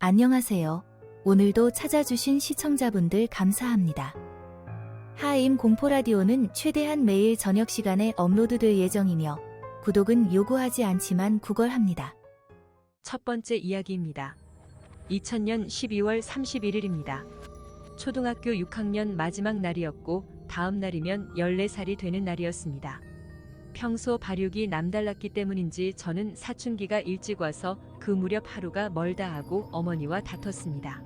안녕하세요. 오늘도 찾아주신 시청자분들 감사합니다. 하임 공포라디오는 최대한 매일 저녁 시간에 업로드될 예정이며 구독은 요구하지 않지만 구걸합니다. 첫 번째 이야기입니다. 2000년 12월 31일입니다. 초등학교 6학년 마지막 날이었고 다음 날이면 14살이 되는 날이었습니다. 평소 발육이 남달랐기 때문인지 저는 사춘기가 일찍 와서 그 무렵 하루가 멀다 하고 어머니와 다퉜습니다.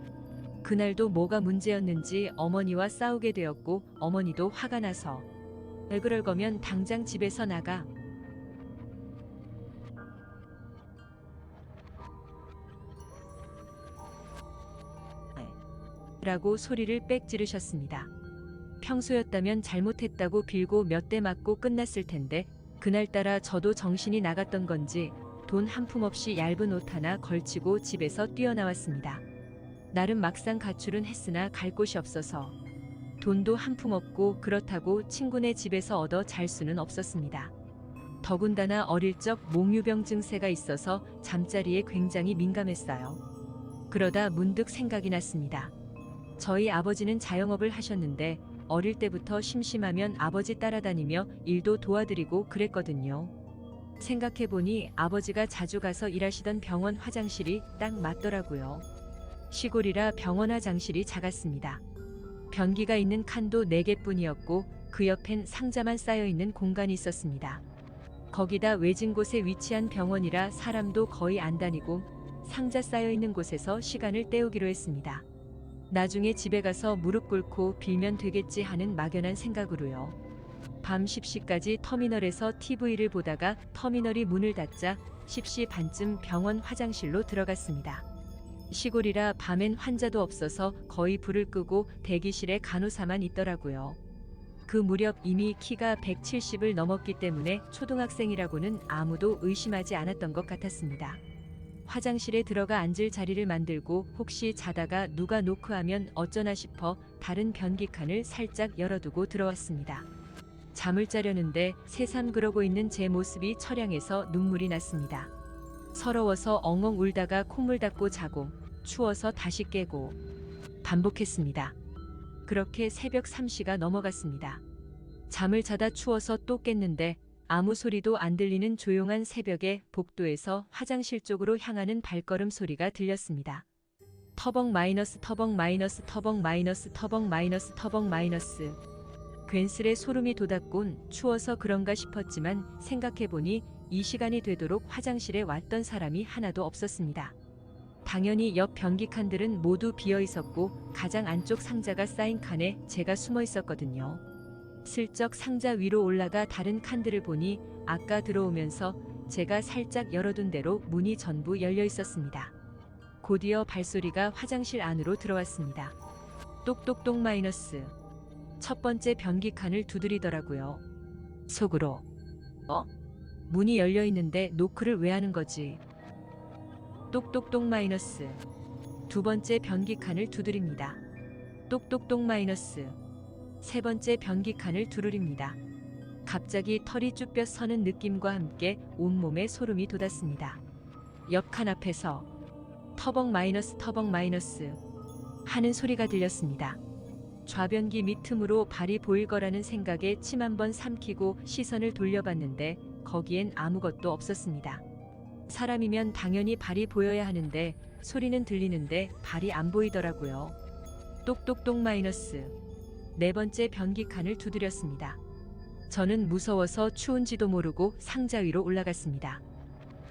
그날도 뭐가 문제였는지 어머니와 싸우게 되었고 어머니도 화가 나서 왜 그럴 거면 당장 집에서 나가 라고 소리를 빽 지르셨습니다. 평소였다면 잘못했다고 빌고 몇 대 맞고 끝났을 텐데 그날따라 저도 정신이 나갔던 건지 돈 한 푼 없이 얇은 옷 하나 걸치고 집에서 뛰어나왔습니다. 나름 막상 가출은 했으나 갈 곳이 없어서 돈도 한 푼 없고 그렇다고 친구네 집에서 얻어 잘 수는 없었습니다. 더군다나 어릴 적 몽유병 증세가 있어서 잠자리에 굉장히 민감했어요. 그러다 문득 생각이 났습니다. 저희 아버지는 자영업을 하셨는데 어릴 때부터 심심하면 아버지 따라다니며 일도 도와드리고 그랬거든요. 생각해보니 아버지가 자주 가서 일하시던 병원 화장실이 딱 맞더라고요. 시골이라 병원 화장실이 작았습니다. 변기가 있는 칸도 4개뿐이었고 그 옆엔 상자만 쌓여있는 공간이 있었습니다. 거기다 외진 곳에 위치한 병원이라 사람도 거의 안 다니고 상자 쌓여있는 곳에서 시간을 때우기로 했습니다. 나중에 집에 가서 무릎 꿇고 빌면 되겠지 하는 막연한 생각으로요. 밤 10시까지 터미널에서 TV를 보다가 터미널이 문을 닫자 10시 반쯤 병원 화장실로 들어갔습니다. 시골이라 밤엔 환자도 없어서 거의 불을 끄고 대기실에 간호사만 있더라고요. 그 무렵 이미 키가 170을 넘었기 때문에 초등학생이라고는 아무도 의심하지 않았던 것 같았습니다. 화장실에 들어가 앉을 자리를 만들고 혹시 자다가 누가 노크하면 어쩌나 싶어 다른 변기칸을 살짝 열어두고 들어왔습니다. 잠을 자려는데 새삼 그러고 있는 제 모습이 처량해서 눈물이 났습니다. 서러워서 엉엉 울다가 콧물 닦고 자고 추워서 다시 깨고 반복했습니다. 그렇게 새벽 3시가 넘어갔습니다. 잠을 자다 추워서 또 깼는데 아무 소리도 안 들리는 조용한 새벽에 복도에서 화장실 쪽으로 향하는 발걸음 소리가 들렸습니다. 터벅 마이너스 터벅 마이너스 터벅 마이너스 터벅 마이너스 터벅 마이너스 괜스레 소름이 돋았곤 추워서 그런가 싶었지만 생각해보니 이 시간이 되도록 화장실에 왔던 사람이 하나도 없었습니다. 당연히 옆 변기 칸들은 모두 비어 있었고 가장 안쪽 상자가 쌓인 칸에 제가 숨어 있었거든요. 슬쩍 상자 위로 올라가 다른 칸들을 보니 아까 들어오면서 제가 살짝 열어둔 대로 문이 전부 열려 있었습니다. 곧이어 발소리가 화장실 안으로 들어왔습니다. 똑똑똑 마이너스. 첫 번째 변기 칸을 두드리더라고요. 속으로. 어? 문이 열려 있는데 노크를 왜 하는 거지? 똑똑똑 마이너스. 두 번째 변기 칸을 두드립니다. 똑똑똑 마이너스. 세 번째 변기 칸을 두드립니다. 갑자기 털이 쭈뼛 서는 느낌과 함께 온몸에 소름이 돋았습니다. 옆 칸 앞에서 터벅 마이너스 터벅 마이너스 하는 소리가 들렸습니다. 좌변기 밑틈으로 발이 보일 거라는 생각에 침 한 번 삼키고 시선을 돌려봤는데 거기엔 아무것도 없었습니다. 사람이면 당연히 발이 보여야 하는데 소리는 들리는데 발이 안 보이더라고요. 똑똑똑 마이너스 네 번째 변기 칸을 두드렸습니다. 저는 무서워서 추운지도 모르고 상자 위로 올라갔습니다.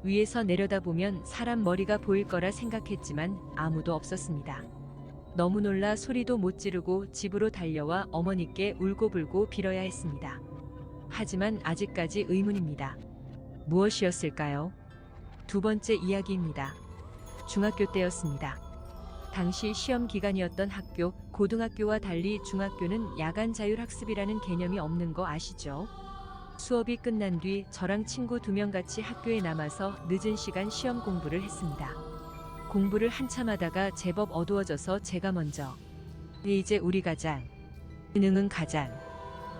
위에서 내려다보면 사람 머리가 보일 거라 생각했지만 아무도 없었습니다. 너무 놀라 소리도 못 지르고 집으로 달려와 어머니께 울고불고 빌어야 했습니다. 하지만 아직까지 의문입니다. 무엇이었을까요? 두 번째 이야기입니다. 중학교 때였습니다. 당시 시험 기간이었던 학교, 고등학교와 달리 중학교는 야간 자율학습이라는 개념이 없는 거 아시죠? 수업이 끝난 뒤 저랑 친구 두 명 같이 학교에 남아서 늦은 시간 시험 공부를 했습니다. 공부를 한참 하다가 제법 어두워져서 제가 먼저 이제 우리 가자. 은응은 가자.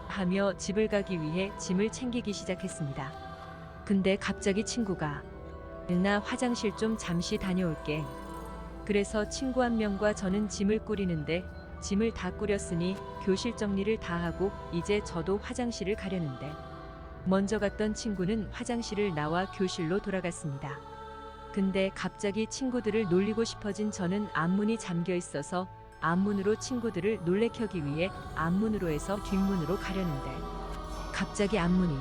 하며 집을 가기 위해 짐을 챙기기 시작했습니다. 근데 갑자기 친구가 나 화장실 좀 잠시 다녀올게. 그래서 친구 한 명과 저는 짐을 꾸리는데 짐을 다 꾸렸으니 교실 정리를 다 하고 이제 저도 화장실을 가려는데 먼저 갔던 친구는 화장실을 나와 교실로 돌아갔습니다. 근데 갑자기 친구들을 놀리고 싶어진 저는 앞문이 잠겨 있어서 앞문으로 친구들을 놀래켜기 위해 앞문으로 해서 뒷문으로 가려는데 갑자기 앞문이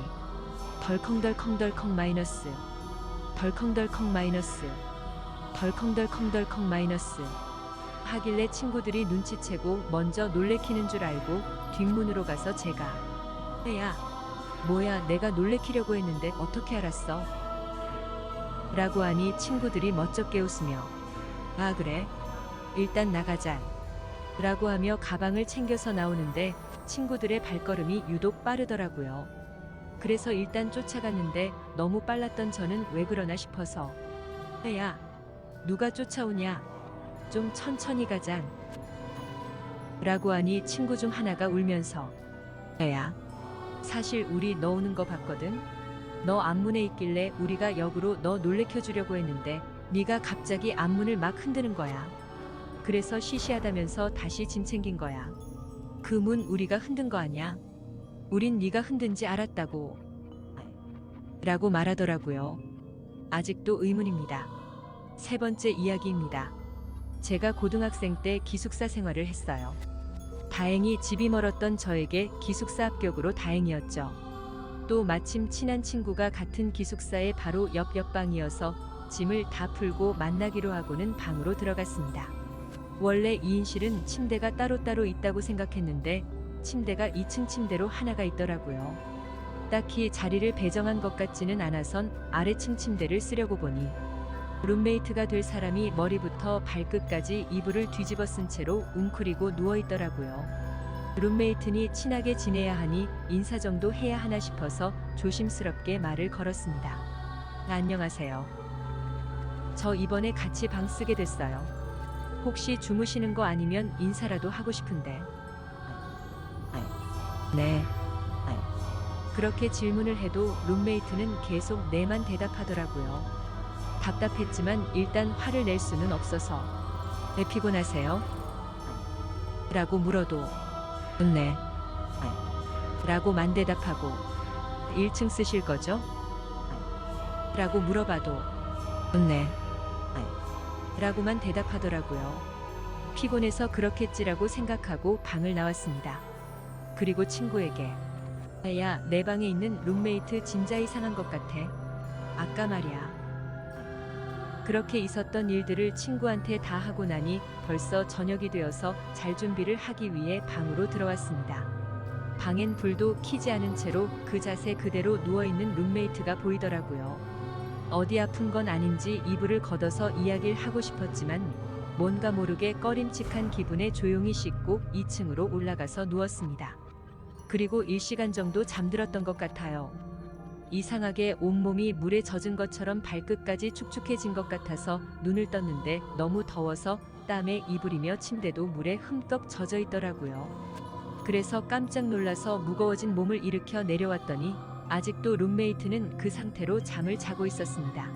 덜컹덜컹덜컹 마이너스 덜컹덜컹 마이너스 덜컹덜컹덜컹 마이너스 하길래 친구들이 눈치채고 먼저 놀래키는 줄 알고 뒷문으로 가서 제가 야 뭐야 내가 놀래키려고 했는데 어떻게 알았어? 라고 하니 친구들이 멋쩍게 웃으며 아 그래 일단 나가자 라고 하며 가방을 챙겨서 나오는데 친구들의 발걸음이 유독 빠르더라고요. 그래서 일단 쫓아갔는데 너무 빨랐던 저는 왜 그러나 싶어서 야 누가 쫓아오냐? 좀 천천히 가잔. 라고 하니 친구 중 하나가 울면서 야 사실 우리 너 오는 거 봤거든. 너 앞문에 있길래 우리가 역으로 너 놀래켜 주려고 했는데 네가 갑자기 앞문을 막 흔드는 거야. 그래서 시시하다면서 다시 짐 챙긴 거야. 그 문 우리가 흔든 거 아냐 우린 네가 흔든지 알았다고. 라고 말하더라고요. 아직도 의문입니다 세 번째 이야기입니다. 제가 고등학생 때 기숙사 생활을 했어요. 다행히 집이 멀었던 저에게 기숙사 합격으로 다행이었죠. 또 마침 친한 친구가 같은 기숙사의 바로 옆 옆방이어서 짐을 다 풀고 만나기로 하고는 방으로 들어갔습니다. 원래 2인실은 침대가 따로따로 있다고 생각했는데 침대가 2층 침대로 하나가 있더라고요. 딱히 자리를 배정한 것 같지는 않아선 아래층 침대를 쓰려고 보니 룸메이트가 될 사람이 머리부터 발끝까지 이불을 뒤집어 쓴 채로 웅크리고 누워 있더라고요. 룸메이트니 친하게 지내야 하니 인사 정도 해야 하나 싶어서 조심스럽게 말을 걸었습니다. 안녕하세요. 저 이번에 같이 방 쓰게 됐어요. 혹시 주무시는 거 아니면 인사라도 하고 싶은데. 네. 그렇게 질문을 해도 룸메이트는 계속 네만 대답하더라고요. 답답했지만 일단 화를 낼 수는 없어서 왜 피곤하세요? 라고 물어도 네 라고 만 대답하고 1층 쓰실 거죠? 라고 물어봐도 네 라고만 대답하더라고요. 피곤해서 그렇겠지라고 생각하고 방을 나왔습니다. 그리고 친구에게 야, 내 방에 있는 룸메이트 진짜 이상한 것 같아. 아까 말이야. 그렇게 있었던 일들을 친구한테 다 하고 나니 벌써 저녁이 되어서 잘 준비를 하기 위해 방으로 들어왔습니다. 방엔 불도 켜지 않은 채로 그 자세 그대로 누워있는 룸메이트가 보이더라고요. 어디 아픈 건 아닌지 이불을 걷어서 이야기를 하고 싶었지만 뭔가 모르게 꺼림칙한 기분에 조용히 씻고 2층으로 올라가서 누웠습니다. 그리고 1시간 정도 잠들었던 것 같아요. 이상하게 온몸이 물에 젖은 것처럼 발끝까지 축축해진 것 같아서 눈을 떴는데 너무 더워서 땀에 이불이며 침대도 물에 흠떡 젖어 있더라고요. 그래서 깜짝 놀라서 무거워진 몸을 일으켜 내려왔더니 아직도 룸메이트는 그 상태로 잠을 자고 있었습니다.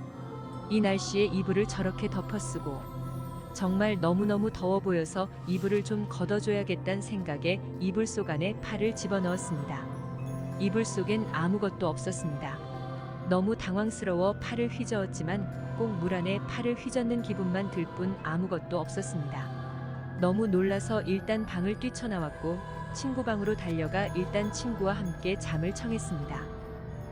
이 날씨에 이불을 저렇게 덮어쓰고 정말 너무너무 더워 보여서 이불을 좀 걷어줘야겠다는 생각에 이불 속 안에 팔을 집어넣었습니다. 이불 속엔 아무것도 없었습니다. 너무 당황스러워 팔을 휘저었지만 꼭 물 안에 팔을 휘젓는 기분만 들 뿐 아무것도 없었습니다. 너무 놀라서 일단 방을 뛰쳐나왔고 친구 방으로 달려가 일단 친구와 함께 잠을 청했습니다.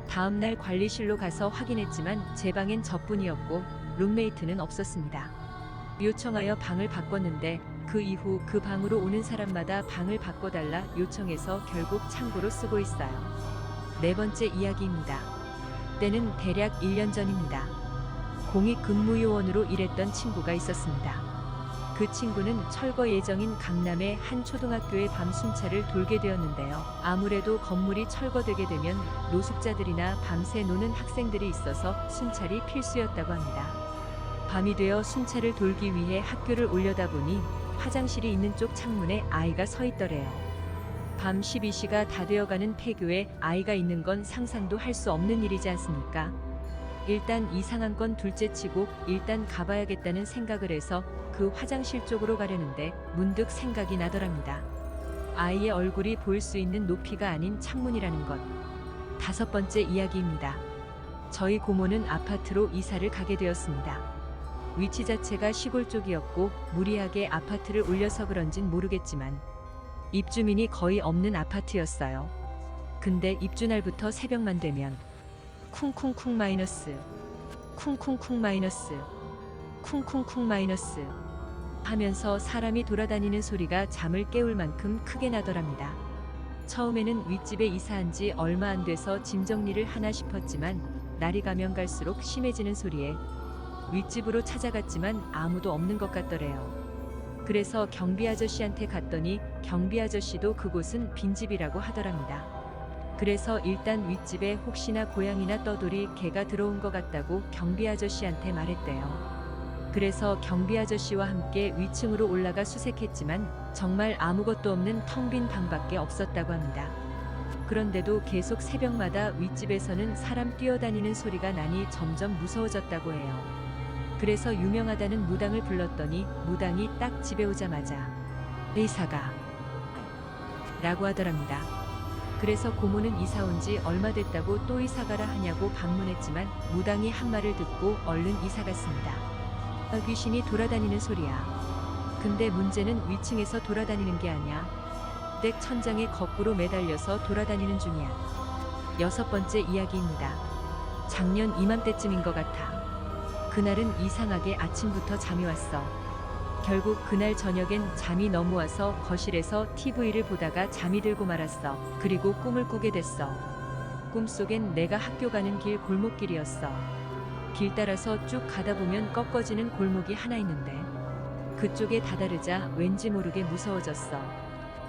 다음 날 관리실로 가서 확인했지만 제 방엔 저뿐이었고 룸메이트는 없었습니다. 요청하여 방을 바꿨는데 그 이후 그 방으로 오는 사람마다 방을 바꿔달라 요청해서 결국 창고로 쓰고 있어요. 네 번째 이야기입니다. 때는 대략 1년 전입니다. 공익 근무요원으로 일했던 친구가 있었습니다. 그 친구는 철거 예정인 강남의 한 초등학교의 밤 순찰을 돌게 되었는데요. 아무래도 건물이 철거되게 되면 노숙자들이나 밤새 노는 학생들이 있어서 순찰이 필수였다고 합니다. 밤이 되어 순찰을 돌기 위해 학교를 올려다 보니 화장실이 있는 쪽 창문에 아이가 서 있더래요. 밤 12시가 다 되어가는 폐교에 아이가 있는 건 상상도 할 수 없는 일이지 않습니까? 일단 이상한 건 둘째치고 일단 가봐야겠다는 생각을 해서 그 화장실 쪽으로 가려는데 문득 생각이 나더랍니다. 아이의 얼굴이 보일 수 있는 높이가 아닌 창문이라는 것. 다섯 번째 이야기입니다. 저희 고모는 아파트로 이사를 가게 되었습니다. 위치 자체가 시골 쪽이었고 무리하게 아파트를 올려서 그런진 모르겠지만 입주민이 거의 없는 아파트였어요. 근데 입주 날부터 새벽만 되면 쿵쿵쿵 마이너스 쿵쿵쿵 마이너스 쿵쿵쿵 마이너스 하면서 사람이 돌아다니는 소리가 잠을 깨울 만큼 크게 나더랍니다. 처음에는 윗집에 이사한 지 얼마 안 돼서 짐 정리를 하나 싶었지만 날이 가면 갈수록 심해지는 소리에 윗집으로 찾아갔지만 아무도 없는 것 같더래요. 그래서 경비 아저씨한테 갔더니 경비 아저씨도 그곳은 빈집이라고 하더랍니다. 그래서 일단 윗집에 혹시나 고양이나 떠돌이 개가 들어온 것 같다고 경비 아저씨한테 말했대요. 그래서 경비 아저씨와 함께 위층으로 올라가 수색했지만 정말 아무것도 없는 텅 빈 방밖에 없었다고 합니다. 그런데도 계속 새벽마다 윗집에서는 사람 뛰어다니는 소리가 나니 점점 무서워졌다고 해요. 그래서 유명하다는 무당을 불렀더니 무당이 딱 집에 오자마자 의사가 라고 하더랍니다. 그래서 고모는 이사 온 지 얼마 됐다고 또 이사 가라 하냐고 방문했지만 무당이 한 말을 듣고 얼른 이사 갔습니다. 아, 귀신이 돌아다니는 소리야. 근데 문제는 위층에서 돌아다니는 게 아니야. 댁 천장에 거꾸로 매달려서 돌아다니는 중이야. 여섯 번째 이야기입니다. 작년 이맘때쯤인 것 같아. 그날은 이상하게 아침부터 잠이 왔어. 결국 그날 저녁엔 잠이 너무 와서 거실에서 TV를 보다가 잠이 들고 말았어. 그리고 꿈을 꾸게 됐어. 꿈속엔 내가 학교 가는 길 골목길이었어. 길 따라서 쭉 가다 보면 꺾어지는 골목이 하나 있는데 그쪽에 다다르자 왠지 모르게 무서워졌어.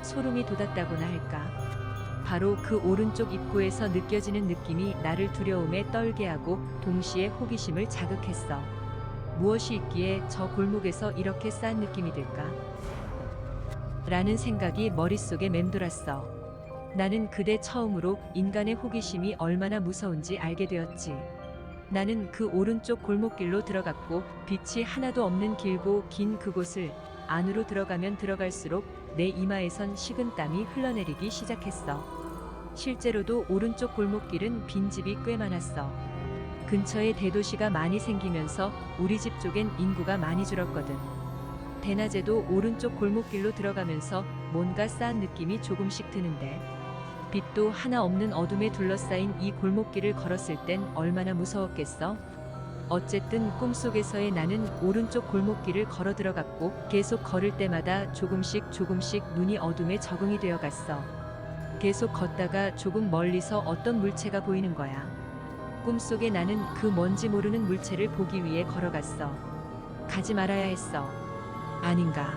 소름이 돋았다고나 할까? 바로 그 오른쪽 입구에서 느껴지는 느낌이 나를 두려움에 떨게 하고 동시에 호기심을 자극했어. 무엇이 있기에 저 골목에서 이렇게 싼 느낌이 들까? 라는 생각이 머릿속에 맴돌았어. 나는 그대 처음으로 인간의 호기심이 얼마나 무서운지 알게 되었지. 나는 그 오른쪽 골목길로 들어갔고 빛이 하나도 없는 길고 긴 그곳을 안으로 들어가면 들어갈수록 내 이마에선 식은땀이 흘러내리기 시작했어. 실제로도 오른쪽 골목길은 빈집이 꽤 많았어. 근처에 대도시가 많이 생기면서 우리 집 쪽엔 인구가 많이 줄었거든. 대낮에도 오른쪽 골목길로 들어가면서 뭔가 싸한 느낌이 조금씩 드는데 빛도 하나 없는 어둠에 둘러싸인 이 골목길을 걸었을 땐 얼마나 무서웠겠어? 어쨌든 꿈속에서의 나는 오른쪽 골목길을 걸어 들어갔고 계속 걸을 때마다 조금씩 조금씩 눈이 어둠에 적응이 되어 갔어. 계속 걷다가 조금 멀리서 어떤 물체가 보이는 거야. 꿈속에 나는 그 뭔지 모르는 물체를 보기 위해 걸어갔어. 가지 말아야 했어. 아닌가?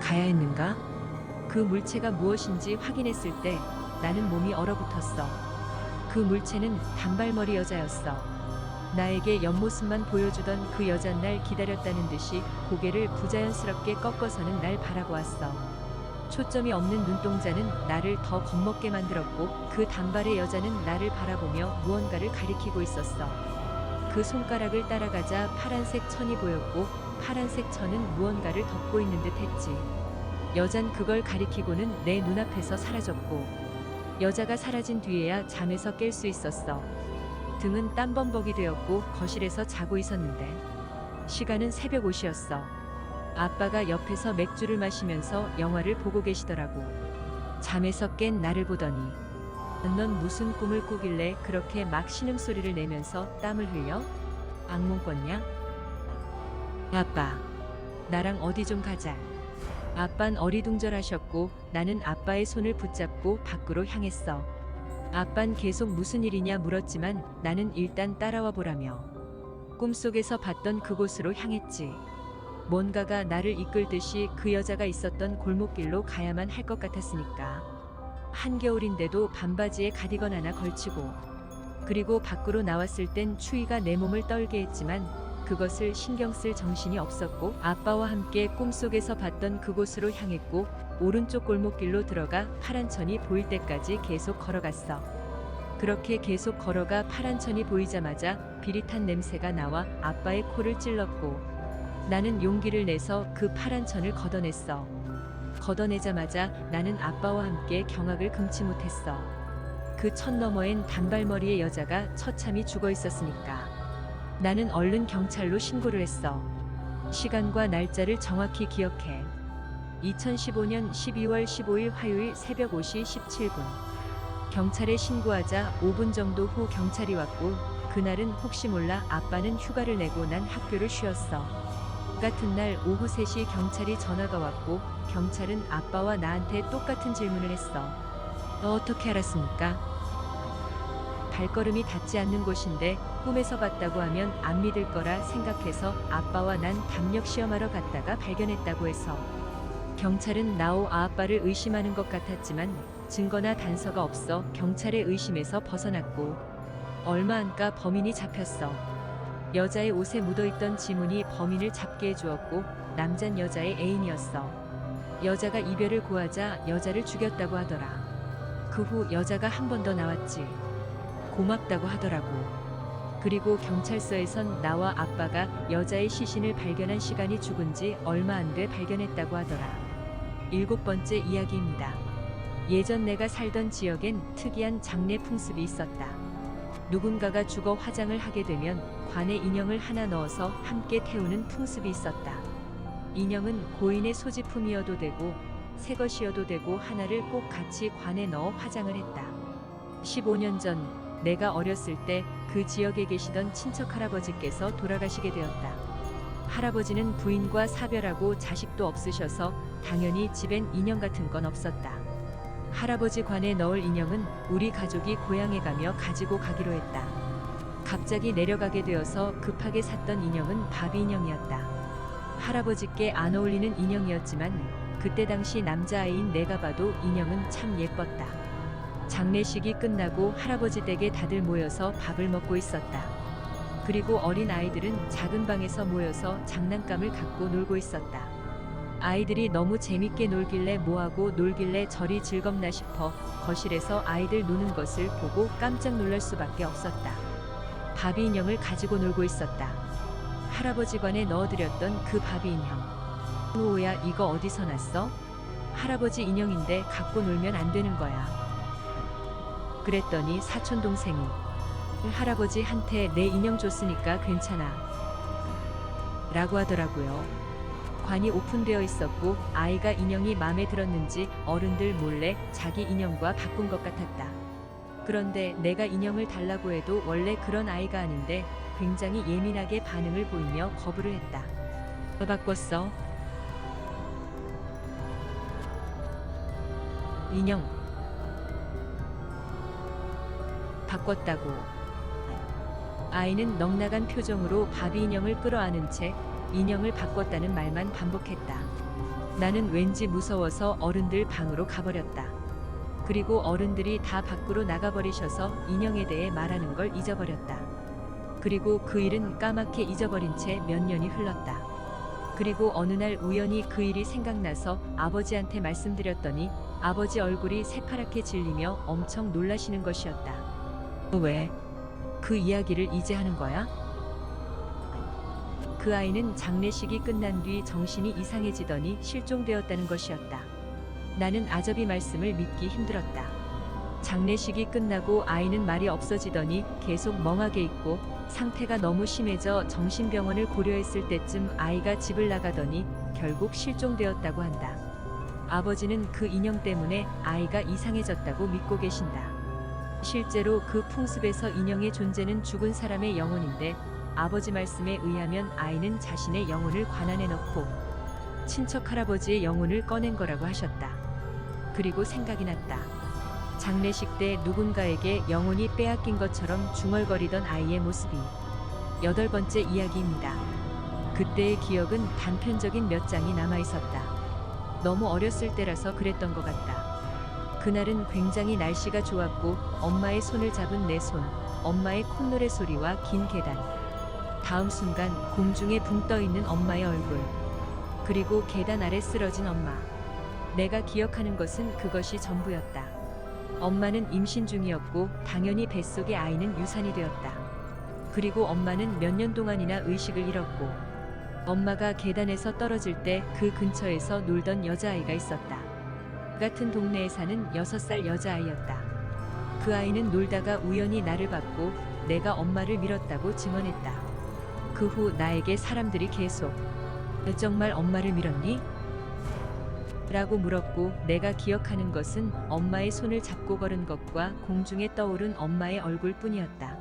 가야 했는가? 그 물체가 무엇인지 확인했을 때 나는 몸이 얼어붙었어. 그 물체는 단발머리 여자였어. 나에게 옆모습만 보여주던 그 여잔 날 기다렸다는 듯이 고개를 부자연스럽게 꺾어서는 날 바라보았어. 초점이 없는 눈동자는 나를 더 겁먹게 만들었고 그 단발의 여자는 나를 바라보며 무언가를 가리키고 있었어. 그 손가락을 따라가자 파란색 천이 보였고 파란색 천은 무언가를 덮고 있는 듯 했지. 여잔 그걸 가리키고는 내 눈앞에서 사라졌고 여자가 사라진 뒤에야 잠에서 깰 수 있었어. 등은 땀범벅이 되었고 거실에서 자고 있었는데 시간은 새벽 5시였어. 아빠가 옆에서 맥주를 마시면서 영화를 보고 계시더라고. 잠에서 깬 나를 보더니 넌 무슨 꿈을 꾸길래 그렇게 막 신음소리를 내면서 땀을 흘려? 악몽 꿨냐? 아빠, 나랑 어디 좀 가자. 아빤 어리둥절하셨고 나는 아빠의 손을 붙잡고 밖으로 향했어. 아빤 계속 무슨 일이냐 물었지만 나는 일단 따라와 보라며. 꿈속에서 봤던 그곳으로 향했지. 뭔가가 나를 이끌듯이 그 여자가 있었던 골목길로 가야만 할 것 같았으니까. 한겨울인데도 반바지에 가디건 하나 걸치고 그리고 밖으로 나왔을 땐 추위가 내 몸을 떨게 했지만 그것을 신경 쓸 정신이 없었고 아빠와 함께 꿈속에서 봤던 그곳으로 향했고 오른쪽 골목길로 들어가 파란 천이 보일 때까지 계속 걸어갔어. 그렇게 계속 걸어가 파란 천이 보이자마자 비릿한 냄새가 나와 아빠의 코를 찔렀고 나는 용기를 내서 그 파란 천을 걷어냈어. 걷어내자마자 나는 아빠와 함께 경악을 금치 못했어. 그 천 너머엔 단발머리의 여자가 처참히 죽어 있었으니까. 나는 얼른 경찰로 신고를 했어. 시간과 날짜를 정확히 기억해. 2015년 12월 15일 화요일 새벽 5시 17분. 경찰에 신고하자 5분 정도 후 경찰이 왔고 그날은 혹시 몰라 아빠는 휴가를 내고 난 학교를 쉬었어. 같은 날 오후 3시 경찰이 전화가 왔고 경찰은 아빠와 나한테 똑같은 질문을 했어. 너 어떻게 알았습니까? 발걸음이 닿지 않는 곳인데 꿈에서 봤다고 하면 안 믿을 거라 생각해서 아빠와 난 담력 시험하러 갔다가 발견했다고 해서 경찰은 나오 아빠를 의심하는 것 같았지만 증거나 단서가 없어 경찰의 의심에서 벗어났고 얼마 안가 범인이 잡혔어. 여자의 옷에 묻어있던 지문이 범인을 잡게 해주었고 남잔 여자의 애인이었어. 여자가 이별을 고하자 여자를 죽였다고 하더라. 그 후 여자가 한 번 더 나왔지. 고맙다고 하더라고. 그리고 경찰서에선 나와 아빠가 여자의 시신을 발견한 시간이 죽은 지 얼마 안 돼 발견했다고 하더라. 일곱 번째 이야기입니다. 예전 내가 살던 지역엔 특이한 장례 풍습이 있었다. 누군가가 죽어 화장을 하게 되면 관에 인형을 하나 넣어서 함께 태우는 풍습이 있었다. 인형은 고인의 소지품이어도 되고 새 것이어도 되고 하나를 꼭 같이 관에 넣어 화장을 했다. 15년 전 내가 어렸을 때 그 지역에 계시던 친척 할아버지께서 돌아가시게 되었다. 할아버지는 부인과 사별하고 자식도 없으셔서 당연히 집엔 인형 같은 건 없었다. 할아버지 관에 넣을 인형은 우리 가족이 고향에 가며 가지고 가기로 했다. 갑자기 내려가게 되어서 급하게 샀던 인형은 바비 인형이었다. 할아버지께 안 어울리는 인형이었지만 그때 당시 남자아이인 내가 봐도 인형은 참 예뻤다. 장례식이 끝나고 할아버지 댁에 다들 모여서 밥을 먹고 있었다. 그리고 어린 아이들은 작은 방에서 모여서 장난감을 갖고 놀고 있었다. 아이들이 너무 재밌게 놀길래 뭐하고 놀길래 저리 즐겁나 싶어 거실에서 아이들 노는 것을 보고 깜짝 놀랄 수밖에 없었다. 바비 인형을 가지고 놀고 있었다. 할아버지 관에 넣어드렸던 그 바비 인형. 오야 이거 어디서 났어? 할아버지 인형인데 갖고 놀면 안 되는 거야. 그랬더니 사촌 동생이 할아버지한테 내 인형 줬으니까 괜찮아. 라고 하더라고요. 관이 오픈되어 있었고 아이가 인형이 마음에 들었는지 어른들 몰래 자기 인형과 바꾼 것 같았다. 그런데 내가 인형을 달라고 해도 원래 그런 아이가 아닌데 굉장히 예민하게 반응을 보이며 거부를 했다. 왜 바꿨어? 인형 바꿨다고. 아이는 넉나간 표정으로 바비 인형을 끌어안은 채 인형을 바꿨다는 말만 반복했다. 나는 왠지 무서워서 어른들 방으로 가버렸다. 그리고 어른들이 다 밖으로 나가버리셔서 인형에 대해 말하는 걸 잊어버렸다. 그리고 그 일은 까맣게 잊어버린 채 몇 년이 흘렀다. 그리고 어느 날 우연히 그 일이 생각나서 아버지한테 말씀드렸더니 아버지 얼굴이 새파랗게 질리며 엄청 놀라시는 것이었다. 왜? 그 이야기를 이제 하는 거야? 그 아이는 장례식이 끝난 뒤 정신이 이상해지더니 실종되었다는 것이었다. 나는 아저비 말씀을 믿기 힘들었다. 장례식이 끝나고 아이는 말이 없어지더니 계속 멍하게 있고 상태가 너무 심해져 정신병원을 고려했을 때쯤 아이가 집을 나가더니 결국 실종되었다고 한다. 아버지는 그 인형 때문에 아이가 이상해졌다고 믿고 계신다. 실제로 그 풍습에서 인형의 존재는 죽은 사람의 영혼인데 아버지 말씀에 의하면 아이는 자신의 영혼을 관안에 넣고 친척 할아버지의 영혼을 꺼낸 거라고 하셨다. 그리고 생각이 났다. 장례식 때 누군가에게 영혼이 빼앗긴 것처럼 중얼거리던 아이의 모습이 여덟 번째 이야기입니다. 그때의 기억은 단편적인 몇 장이 남아 있었다. 너무 어렸을 때라서 그랬던 것 같다. 그날은 굉장히 날씨가 좋았고 엄마의 손을 잡은 내 손, 엄마의 콧노래 소리와 긴 계단. 다음 순간 공중에 붕 떠 있는 엄마의 얼굴. 그리고 계단 아래 쓰러진 엄마. 내가 기억하는 것은 그것이 전부였다. 엄마는 임신 중이었고 당연히 뱃속의 아이는 유산이 되었다. 그리고 엄마는 몇 년 동안이나 의식을 잃었고 엄마가 계단에서 떨어질 때 그 근처에서 놀던 여자아이가 있었다. 같은 동네에 사는 6살 여자아이였다. 그 아이는 놀다가 우연히 나를 봤고 내가 엄마를 밀었다고 증언했다. 그 후 나에게 사람들이 계속 정말 엄마를 밀었니? 라고 물었고 내가 기억하는 것은 엄마의 손을 잡고 걸은 것과 공중에 떠오른 엄마의 얼굴뿐이었다.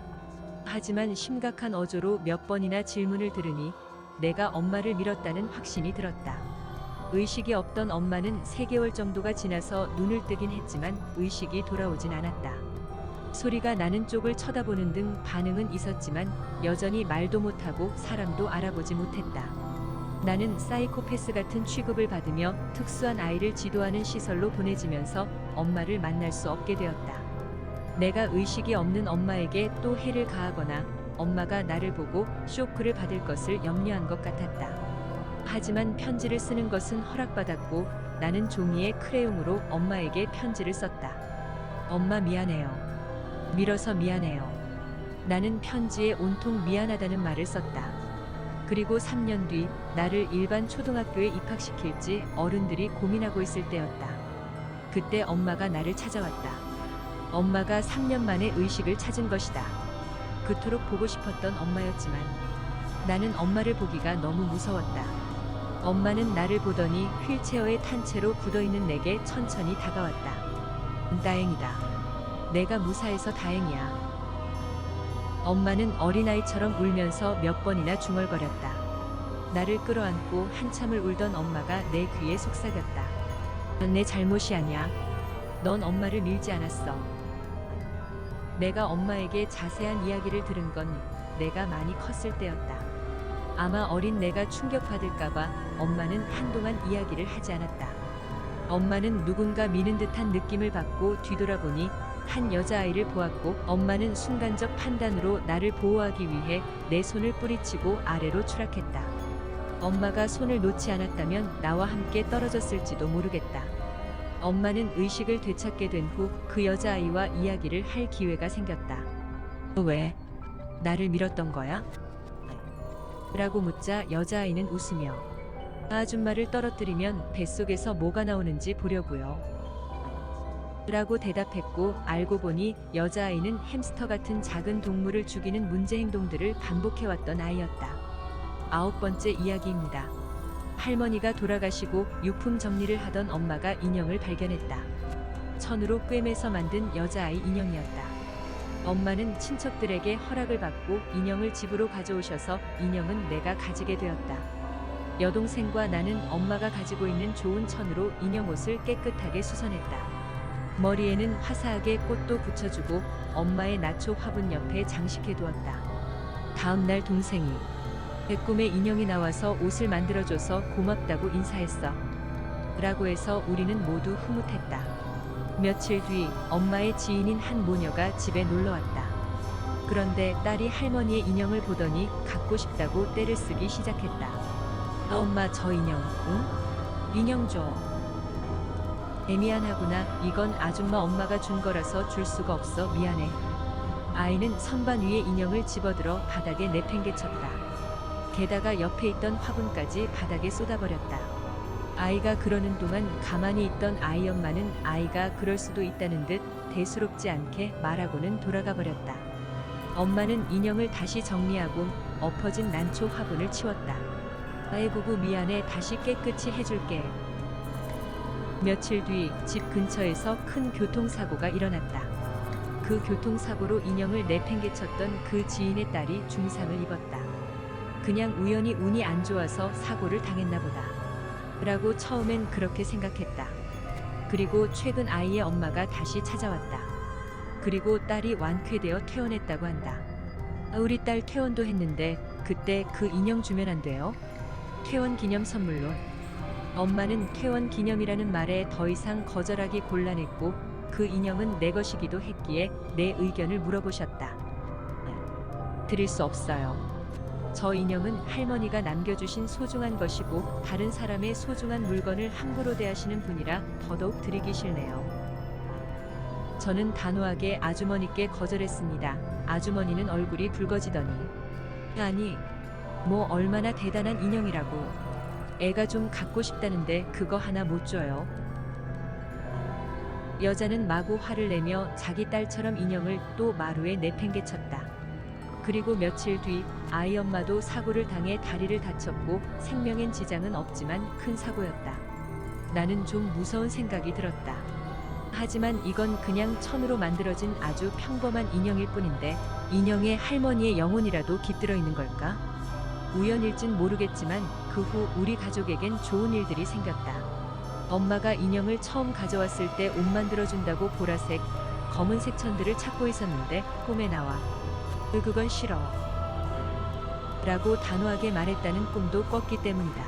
하지만 심각한 어조로 몇 번이나 질문을 들으니 내가 엄마를 밀었다는 확신이 들었다. 의식이 없던 엄마는 3개월 정도가 지나서 눈을 뜨긴 했지만 의식이 돌아오진 않았다. 소리가 나는 쪽을 쳐다보는 등 반응은 있었지만 여전히 말도 못하고 사람도 알아보지 못했다. 나는 사이코패스 같은 취급을 받으며 특수한 아이를 지도하는 시설로 보내지면서 엄마를 만날 수 없게 되었다. 내가 의식이 없는 엄마에게 또 해를 가하거나 엄마가 나를 보고 쇼크를 받을 것을 염려한 것 같았다. 하지만 편지를 쓰는 것은 허락받았고 나는 종이에 크레용으로 엄마에게 편지를 썼다. 엄마 미안해요. 밀어서 미안해요. 나는 편지에 온통 미안하다는 말을 썼다. 그리고 3년 뒤 나를 일반 초등학교에 입학시킬지 어른들이 고민하고 있을 때였다. 그때 엄마가 나를 찾아왔다. 엄마가 3년 만에 의식을 찾은 것이다. 그토록 보고 싶었던 엄마였지만 나는 엄마를 보기가 너무 무서웠다. 엄마는 나를 보더니 휠체어에 탄 채로 굳어있는 내게 천천히 다가왔다. 다행이다. 내가 무사해서 다행이야. 엄마는 어린아이처럼 울면서 몇 번이나 중얼거렸다. 나를 끌어안고 한참을 울던 엄마가 내 귀에 속삭였다. 넌 내 잘못이 아니야. 넌 엄마를 밀지 않았어. 내가 엄마에게 자세한 이야기를 들은 건 내가 많이 컸을 때였다. 아마 어린 내가 충격받을까봐 엄마는 한동안 이야기를 하지 않았다. 엄마는 누군가 미는 듯한 느낌을 받고 뒤돌아보니 한 여자아이를 보았고 엄마는 순간적 판단으로 나를 보호하기 위해 내 손을 뿌리치고 아래로 추락했다. 엄마가 손을 놓지 않았다면 나와 함께 떨어졌을지도 모르겠다. 엄마는 의식을 되찾게 된 후 그 여자아이와 이야기를 할 기회가 생겼다. 왜? 나를 밀었던 거야? 라고 묻자 여자아이는 웃으며 아줌마를 떨어뜨리면 뱃속에서 뭐가 나오는지 보려고요. 라고 대답했고 알고 보니 여자아이는 햄스터 같은 작은 동물을 죽이는 문제 행동들을 반복해왔던 아이였다. 아홉 번째 이야기입니다. 할머니가 돌아가시고 유품 정리를 하던 엄마가 인형을 발견했다. 천으로 꿰매서 만든 여자아이 인형이었다. 엄마는 친척들에게 허락을 받고 인형을 집으로 가져오셔서 인형은 내가 가지게 되었다. 여동생과 나는 엄마가 가지고 있는 좋은 천으로 인형 옷을 깨끗하게 수선했다. 머리에는 화사하게 꽃도 붙여주고 엄마의 나초 화분 옆에 장식해 두었다. 다음 날 동생이 배꿈에 인형이 나와서 옷을 만들어줘서 고맙다고 인사했어. 라고 해서 우리는 모두 흐뭇했다. 며칠 뒤 엄마의 지인인 한 모녀가 집에 놀러 왔다. 그런데 딸이 할머니의 인형을 보더니 갖고 싶다고 떼를 쓰기 시작했다. 아, 엄마 저 인형, 응? 인형 줘. 애 미안하구나. 이건 아줌마 엄마가 준 거라서 줄 수가 없어. 미안해. 아이는 선반 위에 인형을 집어들어 바닥에 내팽개쳤다. 게다가 옆에 있던 화분까지 바닥에 쏟아버렸다. 아이가 그러는 동안 가만히 있던 아이 엄마는 아이가 그럴 수도 있다는 듯 대수롭지 않게 말하고는 돌아가 버렸다. 엄마는 인형을 다시 정리하고 엎어진 난초 화분을 치웠다. 아이고구 미안해 다시 깨끗이 해줄게. 며칠 뒤 집 근처에서 큰 교통사고가 일어났다. 그 교통사고로 인형을 내팽개쳤던 그 지인의 딸이 중상을 입었다. 그냥 우연히 운이 안 좋아서 사고를 당했나 보다. 라고 처음엔 그렇게 생각했다. 그리고 최근 아이의 엄마가 다시 찾아왔다. 그리고 딸이 완쾌되어 퇴원했다고 한다. 아, 우리 딸 퇴원도 했는데 그때 그 인형 주면 안 돼요? 퇴원 기념 선물로. 엄마는 퇴원 기념이라는 말에 더 이상 거절하기 곤란했고 그 인형은 내 것이기도 했기에 내 의견을 물어보셨다. 드릴 수 없어요. 저 인형은 할머니가 남겨주신 소중한 것이고 다른 사람의 소중한 물건을 함부로 대하시는 분이라 더더욱 드리기 싫네요. 저는 단호하게 아주머니께 거절했습니다. 아주머니는 얼굴이 붉어지더니 아니 뭐 얼마나 대단한 인형이라고 애가 좀 갖고 싶다는데 그거 하나 못 줘요. 여자는 마구 화를 내며 자기 딸처럼 인형을 또 마루에 내팽개쳤다. 그리고 며칠 뒤 아이 엄마도 사고를 당해 다리를 다쳤고 생명엔 지장은 없지만 큰 사고였다. 나는 좀 무서운 생각이 들었다. 하지만 이건 그냥 천으로 만들어진 아주 평범한 인형일 뿐인데 인형에 할머니의 영혼이라도 깃들어 있는 걸까? 우연일진 모르겠지만 그 후 우리 가족에겐 좋은 일들이 생겼다. 엄마가 인형을 처음 가져왔을 때 옷 만들어준다고 보라색, 검은색 천들을 찾고 있었는데 꿈에 나와. 으, 그건 싫어. 라고 단호하게 말했다는 꿈도 꿨기 때문이다.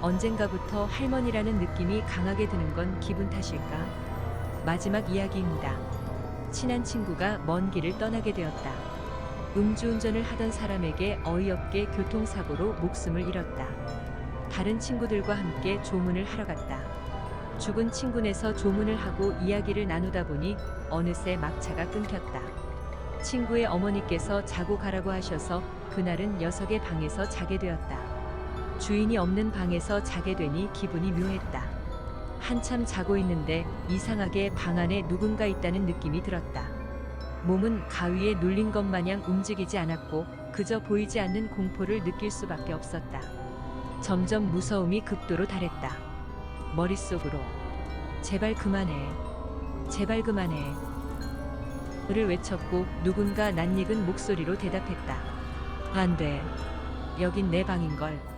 언젠가부터 할머니라는 느낌이 강하게 드는 건 기분 탓일까? 마지막 이야기입니다. 친한 친구가 먼 길을 떠나게 되었다. 음주운전을 하던 사람에게 어이없게 교통사고로 목숨을 잃었다. 다른 친구들과 함께 조문을 하러 갔다. 죽은 친구네서 조문을 하고 이야기를 나누다 보니 어느새 막차가 끊겼다. 친구의 어머니께서 자고 가라고 하셔서 그날은 녀석의 방에서 자게 되었다. 주인이 없는 방에서 자게 되니 기분이 묘했다. 한참 자고 있는데 이상하게 방 안에 누군가 있다는 느낌이 들었다. 몸은 가위에 눌린 것 마냥 움직이지 않았고 그저 보이지 않는 공포를 느낄 수밖에 없었다. 점점 무서움이 극도로 달했다. 머릿속으로 제발 그만해. 제발 그만해. 를 외쳤고 누군가 낯익은 목소리로 대답했다. 안 돼. 여긴 내 방인걸.